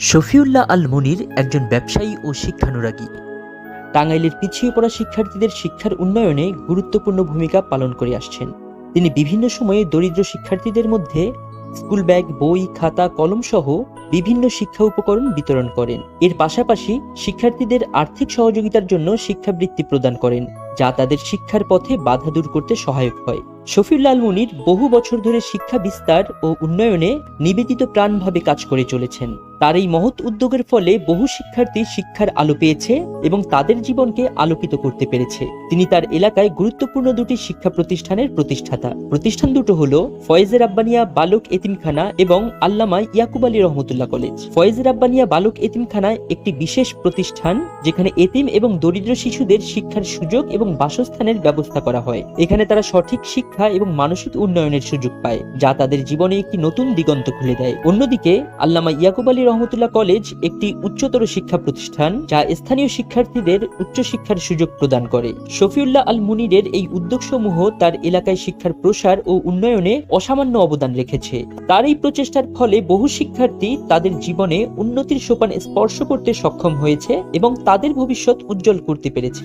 শফিউল্লাহ আল মনির একজন ব্যবসায়ী ও শিক্ষানুরাগী। টাঙ্গাইলের পিছিয়ে পড়া শিক্ষার্থীদের শিক্ষার উন্নয়নে গুরুত্বপূর্ণ ভূমিকা পালন করে আসছেন। তিনি বিভিন্ন সময়ে দরিদ্র শিক্ষার্থীদের মধ্যে স্কুল ব্যাগ, বই, খাতা কলম সহ বিভিন্ন শিক্ষা উপকরণ বিতরণ করেন। এর পাশাপাশি শিক্ষার্থীদের আর্থিক সহযোগিতার জন্য শিক্ষাবৃত্তি প্রদান করেন। যা তাদের শিক্ষার পথে বাধা দূর করতে সহায়ক হয়। শফিউল্লাহ আল মুনির বহু বছর ধরে শিক্ষা বিস্তার ও উন্নয়নে নিবেদিত প্রাণভাবে কাজ করে চলেছেন। তার এই মহৎ উদ্যোগের ফলে বহু শিক্ষার্থী শিক্ষার আলো পেয়েছে এবং তাদের জীবনকে আলোকিত করতে পেরেছে। তিনি তার এলাকায় গুরুত্বপূর্ণ দুটি শিক্ষা প্রতিষ্ঠানের প্রতিষ্ঠাতা। প্রতিষ্ঠান দুটো হল ফয়েজের আব্বানিয়া বালক এতিমখানা এবং আল্লামা ইয়াকুব আলী রহমতুল্লাহ কলেজ। ফয়েজের আব্বানিয়া বালক এতিমখানা একটি বিশেষ প্রতিষ্ঠান, যেখানে এতিম এবং দরিদ্র শিশুদের শিক্ষার সুযোগ এবং বাসস্থানের ব্যবস্থা করা হয়। এখানে তারা সঠিক শিক্ষা এবং মানসিক উন্নয়নের সুযোগ পায়, যা তাদের জীবনে একটি নতুন দিগন্ত খুলে দেয়। অন্যদিকে, আল্লামা ইয়াকুব আলী রহমতুল্লাহ কলেজ একটি উচ্চতর শিক্ষা প্রতিষ্ঠান, যা স্থানীয় শিক্ষার্থীদের উচ্চশিক্ষার সুযোগ প্রদান করে। শফিউল্লাহ আল মুনিরের এই উদ্যোগসমূহ তার এলাকায় শিক্ষার প্রসার ও উন্নয়নে অসামান্য অবদান রেখেছে। তার এই প্রচেষ্টার ফলে বহু শিক্ষার্থী তাদের জীবনে উন্নতির সোপান স্পর্শ করতে সক্ষম হয়েছে এবং তাদের ভবিষ্যৎ উজ্জ্বল করতে পেরেছে।